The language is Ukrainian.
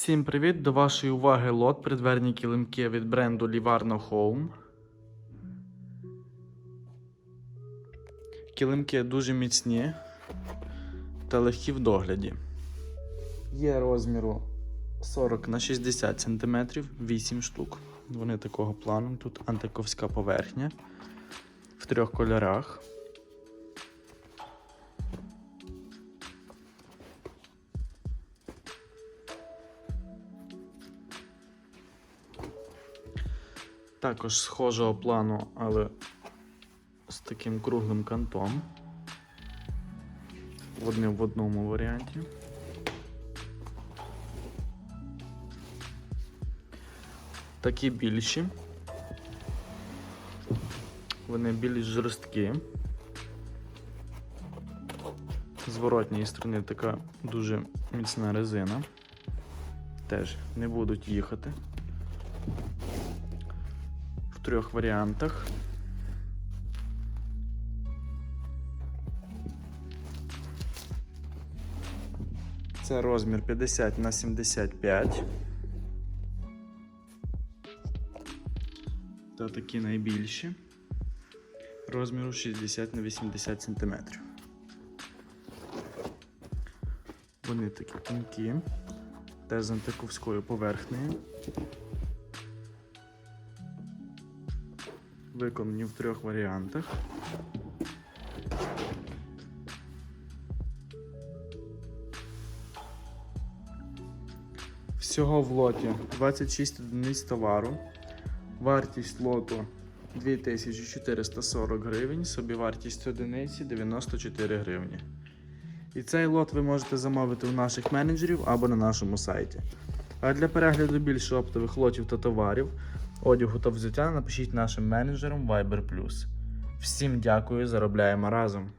Всім привіт! До вашої уваги лот придверні килимки від бренду Livarno Home. Килимки дуже міцні та легкі в догляді. Є розміру 40 на 60 см, 8 штук. Вони такого плану. Тут антиковська поверхня в трьох кольорах. Також схожого плану, але з таким круглим кантом. Вони в одному варіанті. Такі більші. Вони більш жорсткі. З воротньої сторони така дуже міцна резина. Теж не будуть їхати трьох варіантах. Це розмір 50 на 75. Та такі найбільші. Розміру 60 на 80 см. Вони такі тонкі, теж з антиковською поверхнею. Виконані в трьох варіантах. Всього в лоті 26 одиниць товару. Вартість лоту 2440 гривень, собівартість одиниці 94 гривні. І цей лот ви можете замовити у наших менеджерів або на нашому сайті. А для перегляду більше оптових лотів та товарів, одягу та взуття напишіть нашим менеджерам Viber Всім дякую, заробляємо разом!